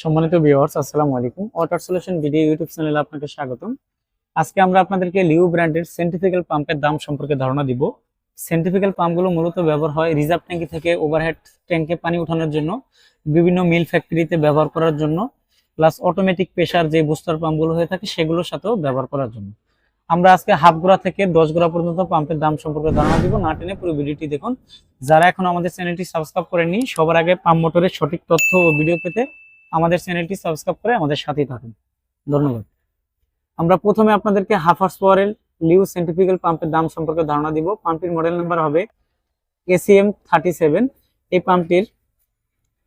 সম্মানিত ভিউয়ার্স আসসালামু আলাইকুম। ওয়াটার সলিউশন ভিডিও ইউটিউব চ্যানেলে আপনাকে স্বাগতম। আজকে আমরা আপনাদেরকে লিউ ব্র্যান্ডের সেন্টিফিক্যাল পাম্পের দাম সম্পর্কে ধারণা দিব। সেন্টিফিক্যাল পাম্পগুলো মূলত ব্যবহার হয় রিজার্ভ ট্যাঙ্কি থেকে ওভারহেড ট্যাঙ্কে পানি ওঠানোর জন্য, বিভিন্ন মিল ফ্যাক্টরিতে ব্যবহার করার জন্য প্লাস অটোমেটিক প্রেসার যে বুস্টার পাম্পগুলো হয়ে থাকে সেগুলোর সাথেও ব্যবহার করার জন্য। আমরা আজকে হাফ গোড়া থেকে দশ গোড়া পর্যন্ত পাম্পের দাম সম্পর্কে ধারণা দিব। না টেনে পুরো ভিডিওটি দেখুন। যারা এখন আমাদের চ্যানেলটি সাবস্ক্রাইব করেনি সবার আগে পাম্প মোটরের সঠিক তথ্য ও ভিডিও পেতে আমাদের চ্যানেলটি সাবস্ক্রাইব করে আমাদের সাথেই থাকুন। ধন্যবাদ। আমরা প্রথমে আপনাদেরকে হাফ হার্স পাওয়ারের লিউ সেন্টিফিক্যাল পাম্পের দাম সম্পর্কে ধারণা দিব। পাম্পটির মডেল নাম্বার হবে এসিএম থার্টি সেভেন এই পাম্পটির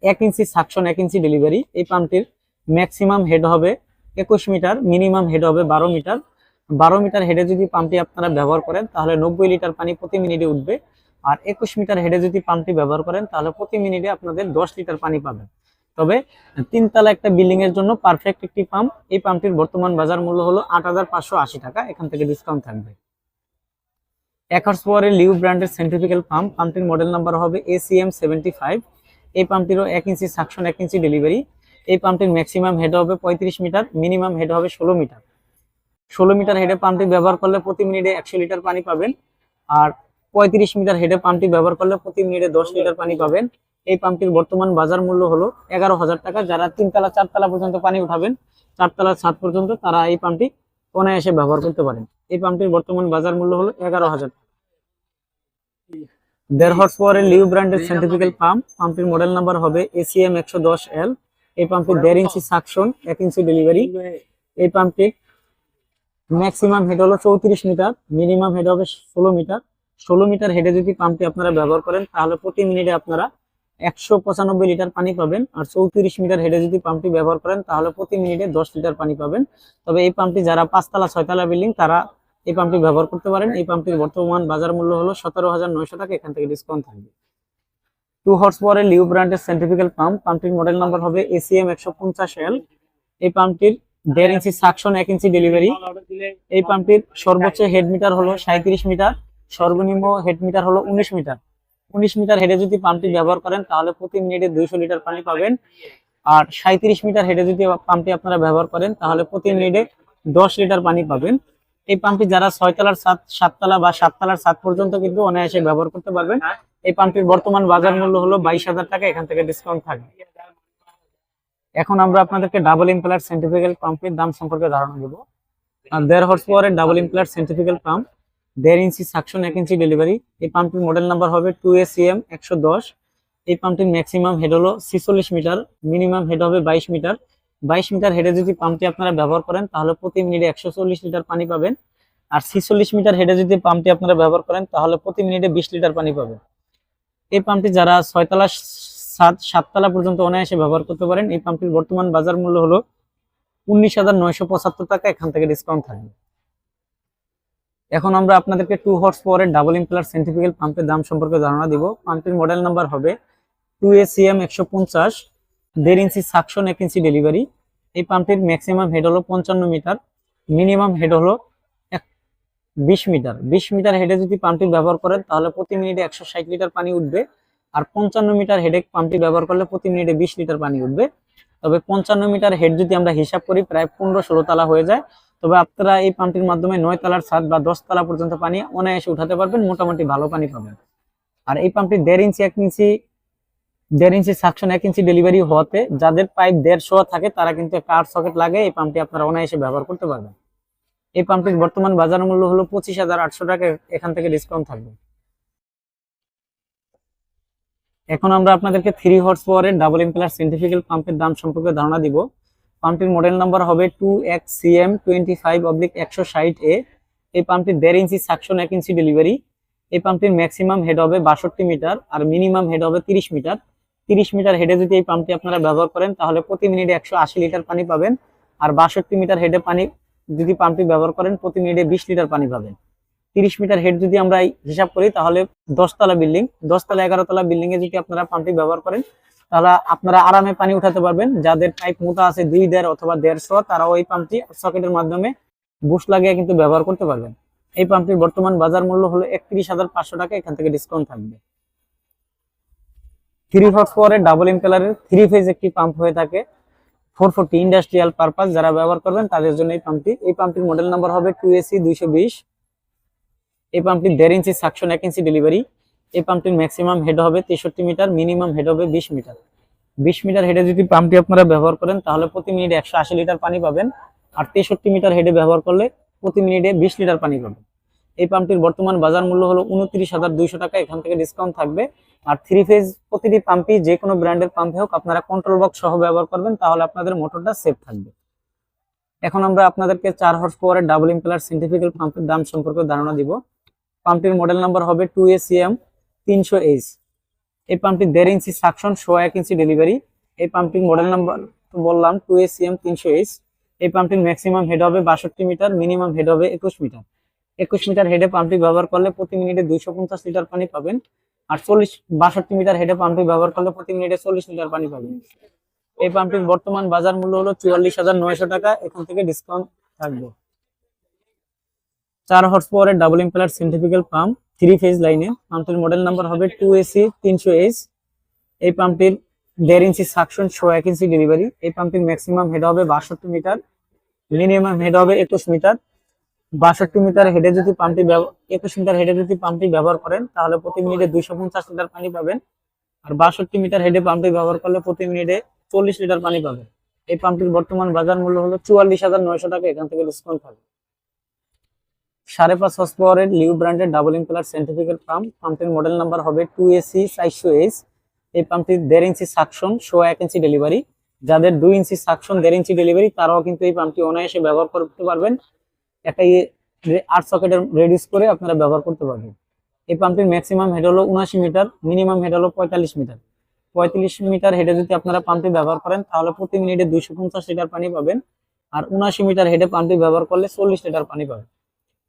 এক ইঞ্চি সাকশন, এক ইঞ্চি ডেলিভারি। এই পাম্পটির ম্যাক্সিমাম হেড হবে একুশ মিটার, মিনিমাম হেড হবে বারো মিটার। বারো মিটার হেডে যদি পাম্পটি আপনারা ব্যবহার করেন, তাহলে নব্বই লিটার পানি প্রতি মিনিটে উঠবে। আর একুশ মিটার হেডে যদি পাম্পটি ব্যবহার করেন, তাহলে প্রতি মিনিটে আপনাদের দশ লিটার পানি পাবেন। তবে তিনতলা একটা বিল্ডিং এর জন্য পারফেক্ট একটি পাম্প এই পাম্পটির বর্তমান বাজার মূল্য হলো আট হাজার পাঁচশো আশি টাকা। এখান থেকে ডিসকাউন্ট থাকবে। একর্স পাওয়ারের লিউ ব্র্যান্ডের সেন্ট্রিফিক্যাল পাম্প পাম্পটির মডেল নাম্বার হবে এসিএম সেভেন্টি ফাইভ এই পাম্পটিরও এক ইঞ্চি সাকশন এক ইঞ্চি ডেলিভারি এই পাম্পটির ম্যাক্সিমাম হেড হবে পঁয়ত্রিশ মিটার। মিনিমাম হেড হবে ষোলো মিটার। ষোলো মিটার হেডে পাম্পটি ব্যবহার করলে প্রতি মিনিটে একশো লিটার পানি পাবেন। আর পঁয়ত্রিশ মিটার হেডে পাম্পটি ব্যবহার করলে প্রতি মিনিটে দশ লিটার পানি পাবেন। এই পাম্পটির বর্তমান বাজার মূল্য হলো এগারো হাজার টাকা। যারা তিনতলা, চারতলা পর্যন্ত পানি উঠাবেন, চারতলা ছাদ পর্যন্ত তারা এই পাম্পটি অনায়াসে ব্যবহার করতে পারেন। এই পাম্পটির বর্তমান বাজার মূল্য হলো এগারো হাজার দেড় হর্স পাওয়ারের লিউ ব্র্যান্ডের সেন্টিফিক্যাল পাম্প পাম্পটির মডেল নাম্বার হবে এসিএম একশো দশ এল এই পাম্পটির দেড় ইঞ্চি সাকশন এক ইঞ্চি ডেলিভারি এই পাম্পটির ম্যাক্সিমাম হেড হলো চৌত্রিশ মিটার মিনিমাম হেড হবে ষোলো মিটার। ষোলো মিটার হেডে যদি পাম্পটি আপনারা ব্যবহার করেন, তাহলে প্রতি মিনিটে আপনারা একশো পঁচানব্বই লিটার পানি পাবেন আর চৌত্রিশ মিটার হেডে যদি পাম্পটি ব্যবহার করেন, তাহলে প্রতি মিনিটে দশ লিটার পানি পাবেন। তবে এই পাম্পটি যারা পাঁচতলা, ছয়তলা বিল্ডিং তারা এই পাম্পটি ব্যবহার করতে পারেন। এই পাম্পটির বর্তমান বাজার মূল্য হলো সতেরো হাজার নয়শো টাকা, এখান থেকে ডিসকাউন্ট থাকবে। টু হর্স পাওয়ারের লিউ ব্র্যান্ডের সেন্টিফিক্যাল পাম্প পাম্পটির মডেল নাম্বার হবে এসিএম একশো পঞ্চাশ এল এই পাম্পটির দেড় ইঞ্চি সাকশন এক ইঞ্চি ডেলিভারি এই পাম্পটির সর্বোচ্চ হেড মিটার হলো সাঁত্রিশ মিটার, সর্বনিম্ন হেড মিটার হলো উনিশ মিটার। উনিশ মিটার হেডে যদি পাম্পটি ব্যবহার করেন তাহলে প্রতি মিনিটে দুইশো লিটার পানি পাবেন। আর সাঁত্রিশ মিটার হেডে যদি পাম্পটি আপনারা ব্যবহার করেন তাহলে প্রতি মিনিটে দশ লিটার পানি পাবেন। এই পাম্পটি যারা ছয়তলার সাত সাততলা বা সাততলার সাত পর্যন্ত কিন্তু অনায়াসে ব্যবহার করতে পারবেন। এই পাম্পটির বর্তমান বাজার মূল্য হলো বাইশ হাজার টাকা এখান থেকে ডিসকাউন্ট থাকবে। এখন আমরা আপনাদেরকে ডাবল ইম্পেলার সেন্টিফিক্যাল পাম্পের দাম সম্পর্কে ধারণা দেবো। দেড় হর্স পাওয়ারের ডাবল ইম্পেলার সেন্টিফিক্যাল পাম্প দেড় ইঞ্চি সাকশন, এক ইঞ্চি ডেলিভারি। এই পাম্পটির মডেল নাম্বার হবে টু এসিএম একশো দশ। এই পাম্পটির ম্যাক্সিমাম হেড হলো ছিচল্লিশ মিটার মিনিমাম হেড হবে বাইশ মিটার। বাইশ মিটার হেডে যদি পাম্পটি আপনারা ব্যবহার করেন, তাহলে প্রতি মিনিটে একশো চল্লিশ লিটার পানি পাবেন। আর ছিচল্লিশ মিটার হেডে যদি পাম্পটি আপনারা ব্যবহার করেন, তাহলে প্রতি মিনিটে বিশ লিটার পানি পাবেন। এই পাম্পটি যারা ছয়তলা সাত, সাততলা পর্যন্ত অনায়াসে ব্যবহার করতে পারেন, এই পাম্পটির বর্তমান বাজার মূল্য হলো উনিশ হাজার নয়শো পঁচাত্তর টাকা। এখান থেকে ডিসকাউন্ট থাকবে। এখন আমরা আপনাদেরকে টু হর্স পাওয়ারের ডাবল ইম্পেলার সেন্টিফিক্যাল পাম্পের দাম সম্পর্কে ধারণা দিব। পাম্পটির মডেল নাম্বার হবে টু এসিএম একশো পঞ্চাশ, দেড় ইঞ্চি সাকশন এক ইঞ্চি ডেলিভারি এই পাম্পটির ম্যাক্সিমাম হেড হলো পঞ্চান্ন মিটার মিনিমাম হেড হলো এক বিশ মিটার। বিশ মিটার হেডে যদি পাম্পটি ব্যবহার করেন, তাহলে প্রতি মিনিটে একশো ষাট লিটার পানি উঠবে। আর পঞ্চান্ন মিটার হেডে পাম্পটি ব্যবহার করলে প্রতি মিনিটে বিশ লিটার পানি উঠবে। তবে পঞ্চান্ন মিটার হেড যদি আমরা হিসাব করি, প্রায় পনেরো ষোলো তালা হয়ে যায়। তবে আপনারা এই পাম্পটির মাধ্যমে নয় তালার ছাদ বা দশ তালা পর্যন্ত পানি অনায়াসে উঠাতে পারবেন, মোটামুটি ভালো পানি পাবেন। আর এই পাম্পটি দেড় ইঞ্চি, এক ইঞ্চি, দেড় ইঞ্চি সাকশন, এক ইঞ্চি ডেলিভারি হওয়াতে যাদের পাইপ দেড়শো থাকে তারা কিন্তু একটা আট সকেট লাগে এই পাম্পটি আপনারা অনায়াসে ব্যবহার করতে পারবেন। এই পাম্পটির বর্তমান বাজার মূল্য হলো পঁচিশ হাজার আটশো টাকা, এখান থেকে ডিসকাউন্ট থাকবে। এখন আমরা আপনাদেরকে থ্রি হর্স পাওয়ারের ডাবল ইম্পেলার সেন্টিফিক্যাল পাম্পের দাম সম্পর্কে ধারণা দিব। পাম্পটির মডেল নাম্বার হবে two X C M twenty five oblique একশো ষাট এ এই পাম্পটির দেড় ইঞ্চি সাকশন এক ইঞ্চি ডেলিভারি এই পাম্পটির ম্যাক্সিমাম হেড হবে বাষট্টি মিটার আর মিনিমাম হেড হবে তিরিশ মিটার। তিরিশ মিটার হেডে যদি এই পাম্পটি আপনারা ব্যবহার করেন, তাহলে প্রতি মিনিটে একশো আশি লিটার পানি পাবেন। আর বাষট্টি মিটার হেডে পানি যদি পাম্পটি ব্যবহার করেন, প্রতি মিনিটে বিশ লিটার পানি পাবেন। তিরিশ মিটার হেড যদি আমরা হিসাব করি, তাহলে দশতলা বিল্ডিং, দশতলা এগারোতলা বিল্ডিং এ যদি আপনারা পাম্পটি ব্যবহার করেন তাহলে আপনারা আরামে পানি উঠাতে পারবেন। যাদের পাইপ মোটা আছে দুই, দেড় অথবা দেড়শো তারা ওই পাম্পটি সকেটের মাধ্যমে বুশ লাগিয়ে কিন্তু ব্যবহার করতে পারবেন। এই পাম্পটির বর্তমান বাজার মূল্য হলো একত্রিশ হাজার পাঁচশো টাকা, এখান থেকে ডিসকাউন্ট থাকবে। থ্রি হর্স পাওয়ারের ডাবল ইম্পেলারের থ্রি ফেজ একটি পাম্প হয়ে থাকে। ফোর ফোরটি ইন্ডাস্ট্রিয়াল পারপাস যারা ব্যবহার করবেন তাদের জন্য এই পাম্পটি এই পাম্পটির মডেল নাম্বার হবে টু এসি দুইশো বিশ। এই পাম্পটি দেড় ইঞ্চি সাকশন এক ইঞ্চি ডেলিভারি এই পাম্পটির ম্যাক্সিমাম হেড হবে তেষট্টি মিটার মিনিমাম হেড হবে বিশ মিটার বিশ মিটার হেডে যদি পাম্পটি আপনারা ব্যবহার করেন, তাহলে প্রতি মিনিটে একশো আশি লিটার পানি পাবেন। আর তেষট্টি মিটার হেডে ব্যবহার করলে প্রতি মিনিটে বিশ লিটার পানি পাবেন। এই পাম্পটির বর্তমান বাজার মূল্য হলো উনত্রিশ হাজার দুইশো টাকা, এখান থেকে ডিসকাউন্ট থাকবে। আর থ্রি ফেজ প্রতিটি পাম্পই যে কোনো ব্র্যান্ডের পাম্পে হোক, আপনারা কন্ট্রোল বক্স সহ ব্যবহার করবেন, তাহলে আপনাদের মোটরটা সেফ থাকবে। এখন আমরা আপনাদেরকে চার হর্স পাওয়ারের ডাবল ইম্পেলার সেন্টিফিক্যাল পাম্পের দাম সম্পর্কে ধারণা দিব। পাম্পটির মডেল নাম্বার হবে টু এসিএম তিনশো এইচ। এই পাম্পটি দেড় ইঞ্চি সাকশন শো এক ইঞ্চি ডেলিভারি এই পাম্পটির মডেল নাম্বার বললাম টু এসিএম তিনশো এইচ। এই পাম্পটির ম্যাক্সিমাম হেড হবে বাষট্টি মিটার মিনিমাম হেড হবে একুশ মিটার। একুশ মিটার হেডে পাম্পটি ব্যবহার করলে প্রতি মিনিটে দুইশো পঞ্চাশ লিটার পানি পাবেন। আর চল্লিশ, বাষট্টি মিটার হেডে পাম্পটি ব্যবহার করলে প্রতি মিনিটে চল্লিশ লিটার পানি পাবেন। এই পাম্পটির বর্তমান বাজার মূল্য হলো চুয়াল্লিশ হাজার নয়শো টাকা, এখান থেকে ডিসকাউন্ট থাকবে। চার হর্স পাওয়ারের double impeller centrifugal pump three phase লাইনে পাম্পটির মডেল নাম্বার হবে টু এসি তিনশো এইচ এই পাম্পটির দেড় ইঞ্চি সাকশন শো এক ইঞ্চি ডেলিভারি এই পাম্পটির ম্যাক্সিমাম হেড হবে বাষট্টি মিটার মিনিমাম হেড হবে একুশ মিটার বাষট্টি মিটার হেডে যদি পাম্পটি একুশ মিটার হেডে যদি পাম্পটি ব্যবহার করেন, তাহলে প্রতি মিনিটে দুইশো পঞ্চাশ লিটার পানি পাবেন। আর বাষট্টি মিটার হেডে পাম্পটি ব্যবহার করলে প্রতি মিনিটে চল্লিশ লিটার পানি পাবেন। এই পাম্পটির বর্তমান বাজার মূল্য হলো চুয়াল্লিশ হাজার নয়শো টাকা। এখান থেকে ডিসকাউন্ট থাকবে সাড়ে পাঁচ হর্স পাওয়ারের লিউ ব্র্যান্ডের ডাবল ইম্পেলার সেন্টিফিক্যাল পাম্প পাম্পটির মডেল নাম্বার হবে টু এসি চারশো এইচ এই পাম্পটি দেড় ইঞ্চি সাকশন শো এক ইঞ্চি ডেলিভারি যাদের দুই ইঞ্চি সাকশন দেড় ইঞ্চি ডেলিভারি তারাও কিন্তু এই পাম্পটি অনায়াসে ব্যবহার করতে পারবেন। একটা আট সকেটের রেডিউস করে আপনারা ব্যবহার করতে পারবেন। এই পাম্পটির ম্যাক্সিমাম হেড হলো উনআশি মিটার মিনিমাম হেড হলো পঁয়তাল্লিশ মিটার পঁয়তাল্লিশ মিটার হেডে যদি আপনারা পাম্পটি ব্যবহার করেন, তাহলে প্রতি মিনিটে দুইশো পঞ্চাশ লিটার পানি পাবেন। আর উনআশি মিটার হেডে পাম্পটি ব্যবহার করলে চল্লিশ লিটার পানি পাবেন।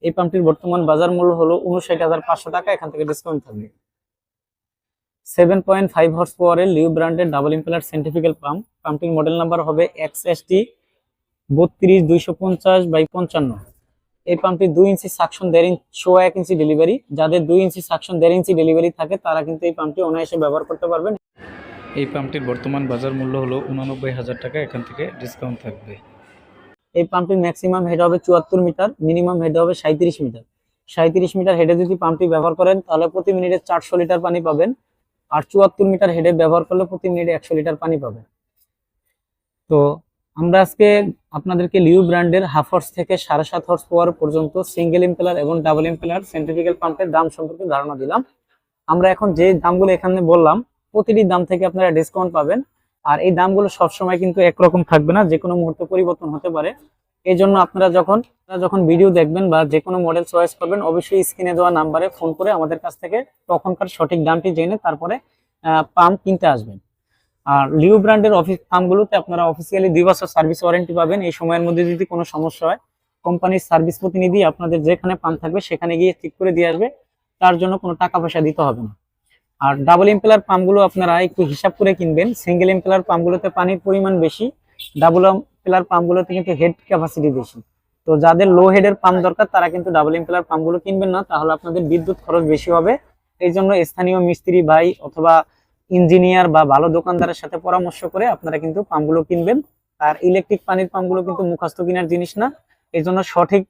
এই পাম্পটির বর্তমান বাজার মূল্য হলো উনষাট হাজার পাঁচশো টাকা, এখান থেকে ডিসকাউন্ট থাকবে। সেভেন পয়েন্ট ফাইভ হর্স পাওয়ারের লিউ ব্র্যান্ডের ডাবল ইম্পেলার সেন্টিফিক্যাল পাম্প পাম্পটির মডেল নাম্বার হবে এক্স এস টি বত্রিশ দুইশো পঞ্চাশ বাই পঞ্চান্ন। এই পাম্পটি দুই ইঞ্চি সাকশন দেড় ইঞ্চ শো এক ইঞ্চি ডেলিভারি যাদের দুই ইঞ্চি সাকশন দেড় ইঞ্চি ডেলিভারি থাকে, তারা কিন্তু এই পাম্পটি অনায়াসে ব্যবহার করতে পারবেন। এই পাম্পটির বর্তমান বাজার মূল্য হলো উনানব্বই হাজার টাকা, এখান থেকে ডিসকাউন্ট থাকবে। এই পাম্পটির ম্যাক্সিমাম হেড হবে চুয়াত্তর মিটার মিনিমাম হেড হবে সাঁত্রিশ মিটার। সাঁত্রিশ মিটার হেডে যদি পাম্পটি ব্যবহার করেন, তাহলে প্রতি মিনিটে চারশো লিটার পানি পাবেন। আর চুয়াত্তর মিটার হেডে ব্যবহার করলে প্রতি মিনিটে একশো লিটার পানি পাবেন। তো আমরা আজকে আপনাদেরকে লিউ ব্র্যান্ডের হাফ হর্স থেকে সাড়ে সাত হর্স পাওয়ার পর্যন্ত সিঙ্গেল ইম্পেলার এবং ডাবল ইম্পেলার সেন্ট্রিফিক্যাল পাম্পের দাম সম্পর্কে ধারণা দিলাম। আমরা এখন যে দামগুলো এখানে বললাম, প্রতিটি দাম থেকে আপনারা ডিসকাউন্ট পাবেন। আর এই দামগুলো সবসময় কিন্তু একরকম থাকবে না যে কোনো মুহূর্তে পরিবর্তন হতে পারে। এই জন্য আপনারা যখন যখন ভিডিও দেখবেন বা যে কোনো মডেল চয়েস করবেন অবশ্যই স্ক্রিনে দেওয়া নাম্বারে ফোন করে আমাদের কাছ থেকে তখনকার সঠিক দামটি জেনে তারপরে পাম্প কিনতে আসবেন। আর লিউ ব্র্যান্ডের অফিস পাম্পগুলোতে আপনারা অফিসিয়ালি দুই বছর সার্ভিস ওয়ারেন্টি পাবেন। এই সময়ের মধ্যে যদি কোনো সমস্যা হয় কোম্পানির সার্ভিস প্রতিনিধি আপনাদের যেখানে পাম্প থাকবে, সেখানে গিয়ে ঠিক করে দিয়ে আসবে। তার জন্য কোনো টাকা পয়সা দিতে হবে না। আর ডাবল ইম্পেলার পাম্পগুলো আপনারা একটু হিসাব করে কিনবেন। সিঙ্গেল ইম্পেলার পাম্পগুলোতে পানির পরিমাণ বেশি ডাবল ইম্পেলার পাম্পগুলোতে কিন্তু হেড ক্যাপাসিটি বেশি। তো যাদের লো হেডের পাম্প দরকার, তারা কিন্তু ডাবল ইম্পেলার পাম্পগুলো কিনবেন না, তাহলে আপনাদের বিদ্যুৎ খরচ বেশি হবে। এই জন্য স্থানীয় মিস্ত্রি ভাই অথবা ইঞ্জিনিয়ার বা ভালো দোকানদারের সাথে পরামর্শ করে আপনারা কিন্তু পাম্পগুলো কিনবেন। আর ইলেকট্রিক পানির পাম্পগুলো কিন্তু মুখস্থ কেনার জিনিস না। এই জন্য সঠিক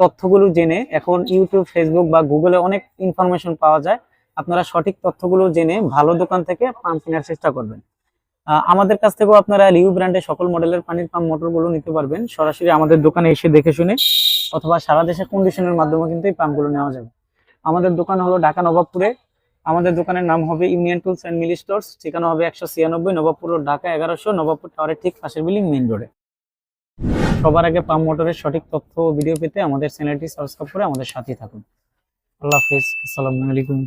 তথ্যগুলো জেনে এখন ইউটিউব ফেসবুক বা গুগলে অনেক ইনফরমেশন পাওয়া যায়। আপনারা সঠিক তথ্যগুলো জেনে ভালো দোকান থেকে পাম্প কেনার চেষ্টা করবেন। আমাদের কাছ থেকেও আপনারা লিউ ব্র্যান্ডের সকল মডেলের পানির পাম্প মোটরগুলো নিতে পারবেন। সরাসরি আমাদের দোকানে এসে দেখে শুনে অথবা সারা দেশে কন্ডিশনের মাধ্যমে কিন্তু এই পাম্পগুলো নেওয়া যাবে। আমাদের দোকান হলো ঢাকা নবাবপুরে। আমাদের দোকানের নাম হবে ইউনিয়ন টুলস অ্যান্ড মিলি স্টোর্স ঠিকানা হবে একশো ছিয়ানব্বই নবাবপুর ঢাকা এগারোশো, নবাবপুর টাওয়ারের ঠিক পাশের বিল্ডিং মেইন রোডে সবার আগে পাম্প মোটরের সঠিক তথ্য ভিডিও পেতে আমাদের চ্যানেলটি সাবস্ক্রাইব করে আমাদের সাথে থাকুন। আল্লাহ হাফিজ। আসসালামু আলাইকুম।